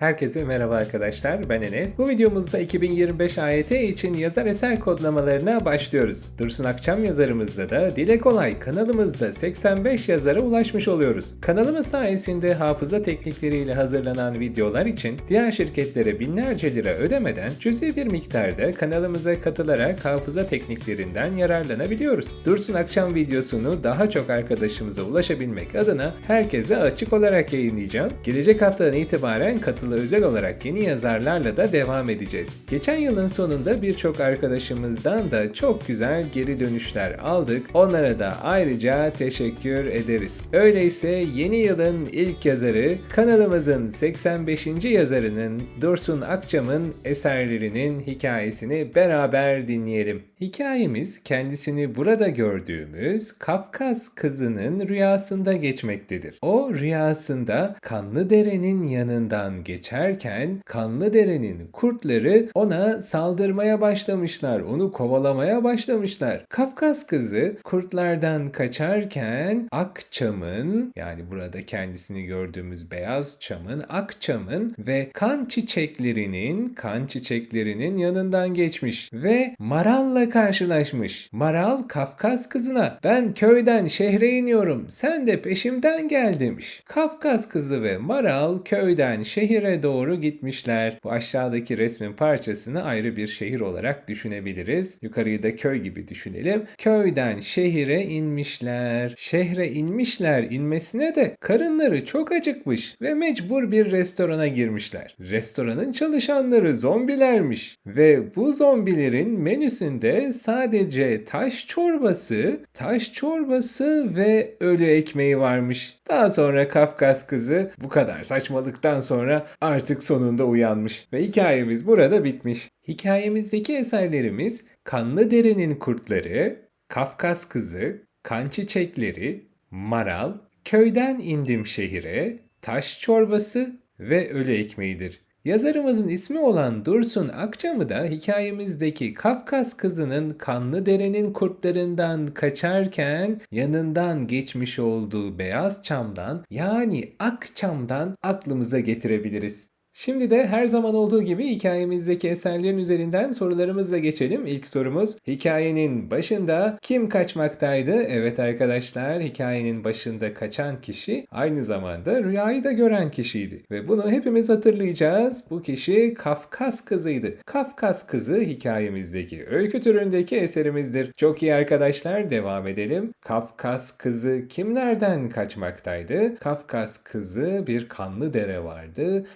Herkese merhaba arkadaşlar, ben Enes. Bu videomuzda 2025 AYT için yazar eser kodlamalarına başlıyoruz. Dursun Akçam yazarımızda da Dile Kolay kanalımızda 85 yazara ulaşmış oluyoruz. Kanalımız sayesinde hafıza teknikleriyle hazırlanan videolar için diğer şirketlere binlerce lira ödemeden cüzi bir miktarda kanalımıza katılarak hafıza tekniklerinden yararlanabiliyoruz. Dursun Akçam videosunu daha çok arkadaşımıza ulaşabilmek adına herkese açık olarak yayınlayacağım. Gelecek haftadan itibaren katılı özel olarak yeni yazarlarla da devam edeceğiz. Geçen yılın sonunda birçok arkadaşımızdan da çok güzel geri dönüşler aldık. Onlara da ayrıca teşekkür ederiz. Öyleyse yeni yılın ilk yazarı kanalımızın 85. yazarının Dursun Akçam'ın eserlerinin hikayesini beraber dinleyelim. Hikayemiz kendisini burada gördüğümüz Kafkas kızının rüyasında geçmektedir. O rüyasında Kanlıdere'nin yanından geçerken Kanlıdere'nin kurtları ona saldırmaya başlamışlar. Onu kovalamaya başlamışlar. Kafkas kızı kurtlardan kaçarken Akçam'ın yani burada kendisini gördüğümüz beyaz çamın Akçam'ın ve kan çiçeklerinin kan çiçeklerinin yanından geçmiş ve Maral'la karşılaşmış. Maral Kafkas kızına ben köyden şehre iniyorum sen de peşimden gel demiş. Kafkas kızı ve Maral köyden şehire doğru gitmişler. Bu aşağıdaki resmin parçasını ayrı bir şehir olarak düşünebiliriz. Yukarıyı da köy gibi düşünelim. Köyden şehire inmişler. Şehre inmişler inmesine de karınları çok acıkmış ve mecbur bir restorana girmişler. Restoranın çalışanları zombilermiş ve bu zombilerin menüsünde sadece taş çorbası, taş çorbası ve ölü ekmeği varmış. Daha sonra Kafkas kızı bu kadar saçmalıktan sonra artık sonunda uyanmış ve hikayemiz burada bitmiş. Hikayemizdeki eserlerimiz Kanlıdere'nin Kurtları, Kafkas Kızı, Kan Çiçekleri, Maral, Köyden indim şehire, Taş Çorbası ve Ölü Ekmeğidir. Yazarımızın ismi olan Dursun Akçam'ı da hikayemizdeki Kafkas kızının Kanlıdere'nin kurtlarından kaçarken yanından geçmiş olduğu beyaz çamdan yani Akçam'dan aklımıza getirebiliriz. Şimdi de her zaman olduğu gibi hikayemizdeki eserlerin üzerinden sorularımızla geçelim. İlk sorumuz hikayenin başında kim kaçmaktaydı? Evet arkadaşlar hikayenin başında kaçan kişi aynı zamanda rüyayı da gören kişiydi. Ve bunu hepimiz hatırlayacağız. Bu kişi Kafkas kızıydı. Kafkas kızı hikayemizdeki öykü türündeki eserimizdir. Çok iyi arkadaşlar devam edelim. Kafkas kızı kimlerden kaçmaktaydı? Kafkas kızı bir kanlı dere vardı.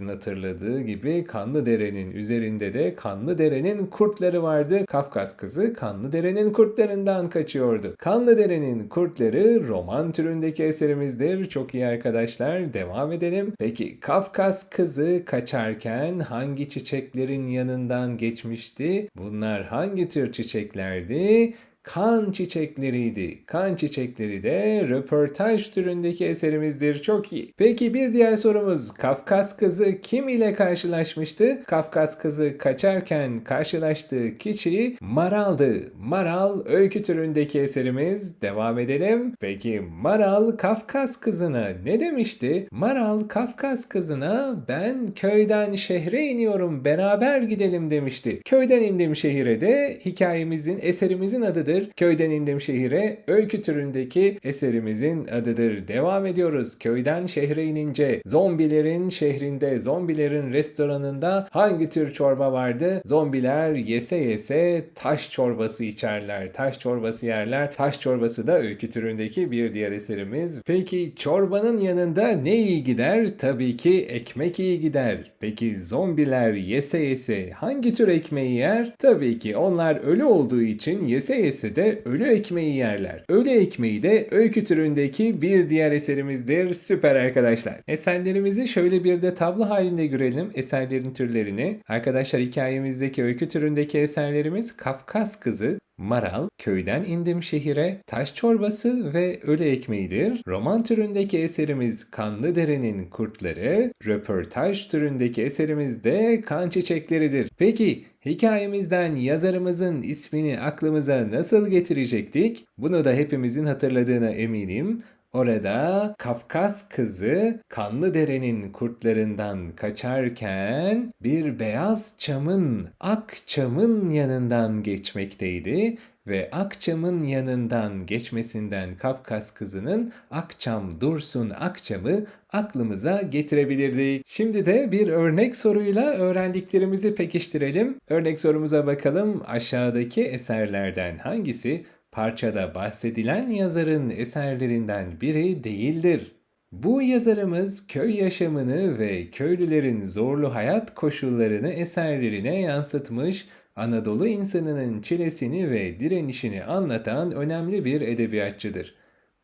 Hepimizin hatırladığı gibi Kanlıdere'nin üzerinde de Kanlıdere'nin kurtları vardı. Kafkas kızı Kanlıdere'nin kurtlarından kaçıyordu. Kanlıdere'nin kurtları roman türündeki eserimizdir. Çok iyi arkadaşlar. Devam edelim. Peki Kafkas kızı kaçarken hangi çiçeklerin yanından geçmişti? Bunlar hangi tür çiçeklerdi? Kan çiçekleriydi. Kan çiçekleri de röportaj türündeki eserimizdir. Çok iyi. Peki bir diğer sorumuz. Kafkas kızı kim ile karşılaşmıştı? Kafkas kızı kaçarken karşılaştığı kişi Maral'dı. Maral öykü türündeki eserimiz. Devam edelim. Peki Maral Kafkas kızına ne demişti? Maral Kafkas kızına ben köyden şehre iniyorum beraber gidelim demişti. Köyden indim şehire de hikayemizin eserimizin adıdır adıdır. Köyden indim şehire öykü türündeki eserimizin adıdır. Devam ediyoruz. Köyden şehre inince zombilerin şehrinde, zombilerin restoranında hangi tür çorba vardı? Zombiler yese yese taş çorbası içerler. Taş çorbası yerler. Taş çorbası da öykü türündeki bir diğer eserimiz. Peki çorbanın yanında ne iyi gider? Tabii ki ekmek iyi gider. Peki zombiler yese yese hangi tür ekmeği yer? Tabii ki onlar ölü olduğu için yese yese de ölü ekmeği yerler. Ölü ekmeği de öykü türündeki bir diğer eserimizdir. Süper arkadaşlar. Eserlerimizi şöyle bir de tablo halinde görelim. Eserlerin türlerini. Arkadaşlar hikayemizdeki öykü türündeki eserlerimiz Kafkas Kızı, Maral, Köyden indim şehire, Taş çorbası ve Ölü ekmeğidir. Roman türündeki eserimiz Kanlıdere'nin kurtları, röportaj türündeki eserimiz de Kan çiçekleridir. Peki hikayemizden yazarımızın ismini aklımıza nasıl getirecektik? Bunu da hepimizin hatırladığına eminim. Orada Kafkas kızı Kanlıdere'nin kurtlarından kaçarken bir beyaz çamın, ak çamın yanından geçmekteydi ve Akçam'ın yanından geçmesinden Kafkas kızının Akçam Dursun Akçam'ı aklımıza getirebilirdik. Şimdi de bir örnek soruyla öğrendiklerimizi pekiştirelim. Örnek sorumuza bakalım. Aşağıdaki eserlerden hangisi parçada bahsedilen yazarın eserlerinden biri değildir? Bu yazarımız köy yaşamını ve köylülerin zorlu hayat koşullarını eserlerine yansıtmış, Anadolu insanının çilesini ve direnişini anlatan önemli bir edebiyatçıdır.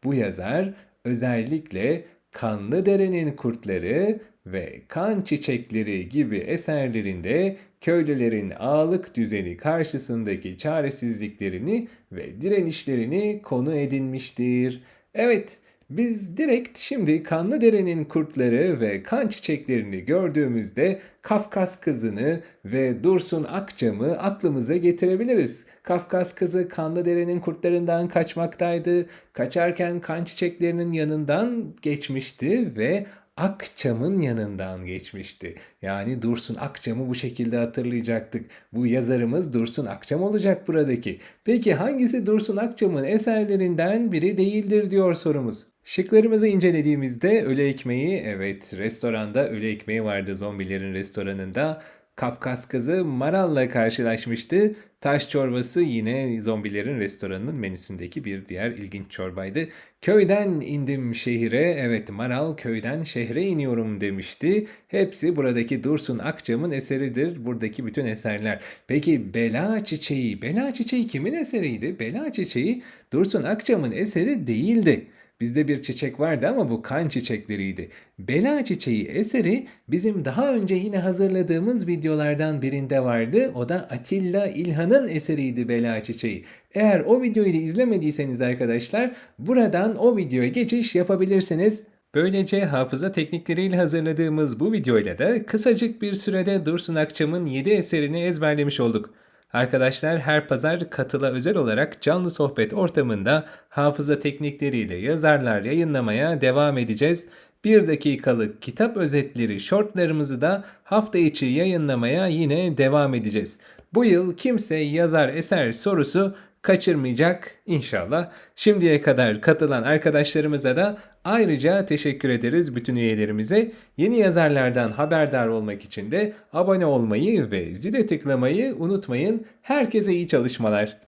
Bu yazar özellikle Kanlıdere'nin Kurtları ve Kan Çiçekleri gibi eserlerinde köylülerin ağalık düzeni karşısındaki çaresizliklerini ve direnişlerini konu edinmiştir. Evet, biz direkt şimdi Kanlıdere'nin kurtları ve kan çiçeklerini gördüğümüzde Kafkas kızını ve Dursun Akçam'ı aklımıza getirebiliriz. Kafkas kızı Kanlıdere'nin kurtlarından kaçmaktaydı. Kaçarken kan çiçeklerinin yanından geçmişti ve Akçam'ın yanından geçmişti. Yani Dursun Akçam'ı bu şekilde hatırlayacaktık. Bu yazarımız Dursun Akçam olacak buradaki. Peki hangisi Dursun Akçam'ın eserlerinden biri değildir diyor sorumuz. Şıklarımızı incelediğimizde öğle ekmeği, evet restoranda öğle ekmeği vardı zombilerin restoranında. Kafkas kızı Maral'la karşılaşmıştı. Taş çorbası yine zombilerin restoranının menüsündeki bir diğer ilginç çorbaydı. Köyden indim şehire, evet Maral köyden şehre iniyorum demişti. Hepsi buradaki Dursun Akçam'ın eseridir. Buradaki bütün eserler. Peki Bela Çiçeği, Bela Çiçeği kimin eseriydi? Bela Çiçeği Dursun Akçam'ın eseri değildi. Bizde bir çiçek vardı ama bu kan çiçekleriydi. Bela çiçeği eseri bizim daha önce yine hazırladığımız videolardan birinde vardı. O da Atilla İlhan'ın eseriydi Bela çiçeği. Eğer o videoyu da izlemediyseniz arkadaşlar buradan o videoya geçiş yapabilirsiniz. Böylece hafıza teknikleriyle hazırladığımız bu videoyla da kısacık bir sürede Dursun Akçam'ın 7 eserini ezberlemiş olduk. Arkadaşlar her pazar katıla özel olarak canlı sohbet ortamında hafıza teknikleriyle yazarlar yayınlamaya devam edeceğiz. Bir dakikalık kitap özetleri shortlarımızı da hafta içi yayınlamaya yine devam edeceğiz. Bu yıl kimse yazar eser sorusu kaçırmayacak inşallah. Şimdiye kadar katılan arkadaşlarımıza da ayrıca teşekkür ederiz bütün üyelerimize. Yeni yazarlardan haberdar olmak için de abone olmayı ve zile tıklamayı unutmayın. Herkese iyi çalışmalar.